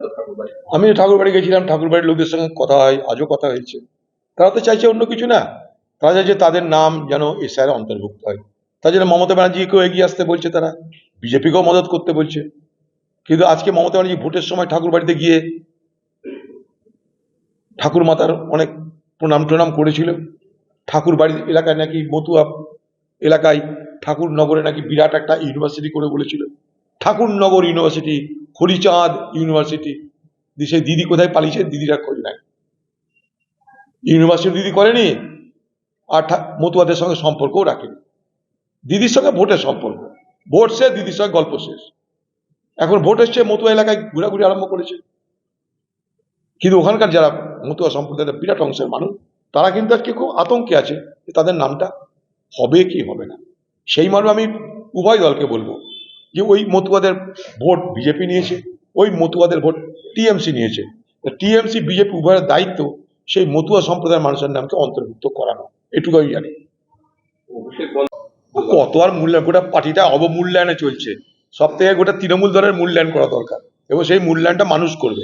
ঠাকুরবাড়ি আমি ঠাকুর বাড়ি গেছিলাম, ঠাকুর বাড়ির লোকদের সঙ্গে কথা হয়, আজও কথা হয়েছে। তারা তো চাইছে অন্য কিছু না। তারা চাইছে তাদের নাম যেন এ এসআর অন্তর্ভুক্ত হয়। তার জন্য মমতা ব্যানার্জিকেও এগিয়ে আসতে বলছে তারা। বিজেপিকেও মদত করতে বলছে। কিন্তু আজকে মমতা ব্যানার্জি ভোটের সময় ঠাকুর বাড়িতে গিয়ে ঠাকুর মাতার অনেক প্রণাম টনাম করেছিল। ঠাকুর বাড়ির এলাকায় নাকি মতুয়া এলাকায় ঠাকুর নগরে নাকি বিরাট একটা ইউনিভার্সিটি করে বলেছিল। Thakurnagar university Harichand university. সেই দিদি কোথায় পালিয়েছে? দিদিরা খোঁজ নাই ইউনিভার্সিটি দিদি করেনি, আর মতুয়াদের সঙ্গে সম্পর্কও রাখেনি। দিদির সঙ্গে ভোটের সম্পর্ক। ভোট শেষ, দিদির সঙ্গে গল্প শেষ। এখন ভোট এসছে, মতুয়া এলাকায় ঘোরাঘুরি আরম্ভ করেছে। কিন্তু ওখানকার যারা মতুয়া সম্প্রদায়ের বিরাট অংশের মানুষ, তারা কিন্তু আজকে খুব আতঙ্কে আছে যে তাদের নামটা হবে কি হবে না। সেই মর্মে আমি উভয় দলকে বলব যে ওই মতুয়াদের ভোট বিজেপি নিয়েছে, ওই মতুয়াদের ভোট টিএমসি নিয়েছে। টিএমসি, বিজেপি উভয়ের দায়িত্ব সেই মতুয়া সম্প্রদায়ের মানুষের নামকে অন্তর্ভুক্ত করানো। এটুকু আমি জানি। কত আর মূল্যায়ন, গোটা পার্টিটা অবমূল্যায়নে চলছে। সব থেকে গোটা তৃণমূল দলের মূল্যায়ন করা দরকার। এবং সেই মূল্যায়নটা মানুষ করবে।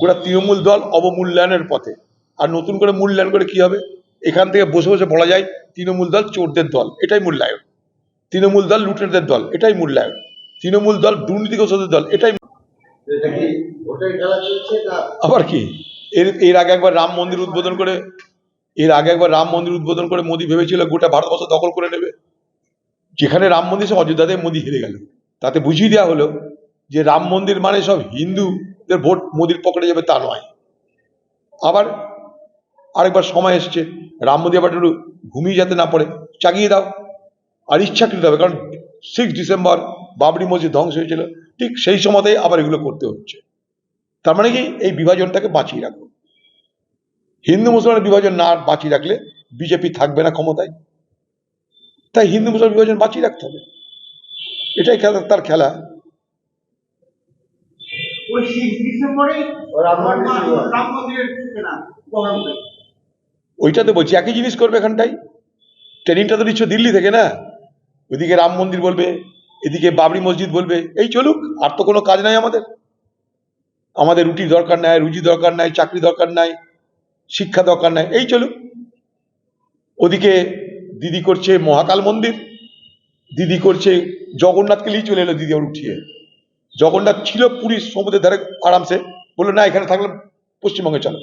গোটা তৃণমূল দল অবমূল্যায়নের পথে। আর নতুন করে মূল্যায়ন করে কি হবে? এখান থেকে বসে বসে বলা যায়, তৃণমূল দল চোরদের দল, এটাই মূল্যায়ন। তৃণমূল দল লুটেরদের দল, এটাই মূল্যায়ন। তৃণমূল দল দুর্নীতিগ্রস্তদের দল এটাই আবার কি? এর এর আগে একবার রাম মন্দির উদ্বোধন করে এর আগে একবার রাম মন্দির উদ্বোধন করে মোদী ভেবেছিল গোটা ভারতবর্ষ দখল করে নেবে। যেখানে রাম মন্দির সে অযোধ্যাতে মোদী হেরে গেল। তাতে বুঝিয়ে দেওয়া হলো যে রাম মন্দির মানে সব হিন্দুদের ভোট মোদির পকেটে যাবে তা নয়। আবার আরেকবার সময় এসছে রাম মন্দির আবার একটু ঘুমিয়ে যাতে না পড়ে চাগিয়ে দাও। আর ইচ্ছাকৃত হবে কারণ সিক্স ডিসেম্বর বাবরি মসজিদ ধ্বংস হয়েছিল। ঠিক সেই সময়তেই আবার এগুলো করতে হচ্ছে। তার মানে কি? এই বিভাজনটাকে বাঁচিয়ে রাখব হিন্দু মুসলমানের বিভাজন না বাঁচিয়ে রাখলে বিজেপি থাকবে না ক্ষমতায়। তাই হিন্দু মুসলমান বিভাজন বাঁচিয়ে রাখতে হবে। এটাই খেলা তার খেলা। ওই সিক্স ডিসেম্বরেই রাম মন্দির শুরু হবে। রাম মন্দিরের সূচনা বহরমপুরে ওইটাতে বলছি একই জিনিস করবে এখানটাই ট্রেনিংটা তো নিচ্ছ দিল্লি থেকে না? ওইদিকে রাম মন্দির বলবে এদিকে বাবরি মসজিদ বলবে, এই চলুক, আর তো কোনো কাজ নাই আমাদের। আমাদের রুটির দরকার নাই, রুজি দরকার নাই, চাকরি দরকার নাই, শিক্ষা দরকার নাই, এই চলুক। ওদিকে দিদি করছে মহাকাল মন্দির, দিদি করছে জগন্নাথকে নিয়ে চলে এলো দিদি উঠিয়ে। জগন্নাথ ছিল পুরীর সমুদ্রের ধারে আরামসে, বলল, না, এখানে থাকলে পশ্চিমবঙ্গে চলো।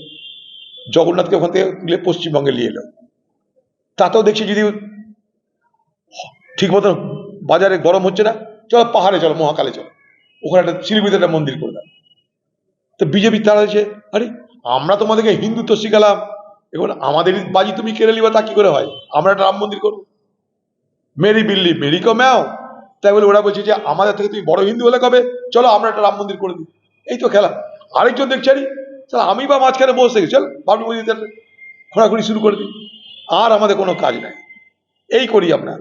জগন্নাথকে ওখান থেকে তুলে পশ্চিমবঙ্গে নিয়ে এলো। তাতেও দেখছি যদি ঠিক মতো বাজারে গরম হচ্ছে না, চলো পাহাড়ে চলো, মহাকালে চলো। ওখানে একটা শিলিগুড়িতে একটা মন্দির করলাম তো বিজেপি তারা হচ্ছে আরে, আমরা তোমাদেরকে হিন্দুত্ব শিখালাম। এখন আমাদের বাজি তুমি কেড়ে নিবা, তা কি করে হয়? আমরা একটা রাম মন্দির করব। মেরি বিল্লি, মেরি কো ম্যাও। তাই বলে ওরা বলছে যে, আমাদের থেকে তুমি বড় হিন্দু হলে কবে? চলো আমরা একটা রাম মন্দির করে দিই। এই তো খেলা। আরেকজন দেখছি, আরে চল আমি বা মাঝখানে বসে গেছি, চল বাবরি মসজিদ ঘোরাঘুরি শুরু করে দিই। আর আমাদের কোনো কাজ নাই। এই করি আমরা।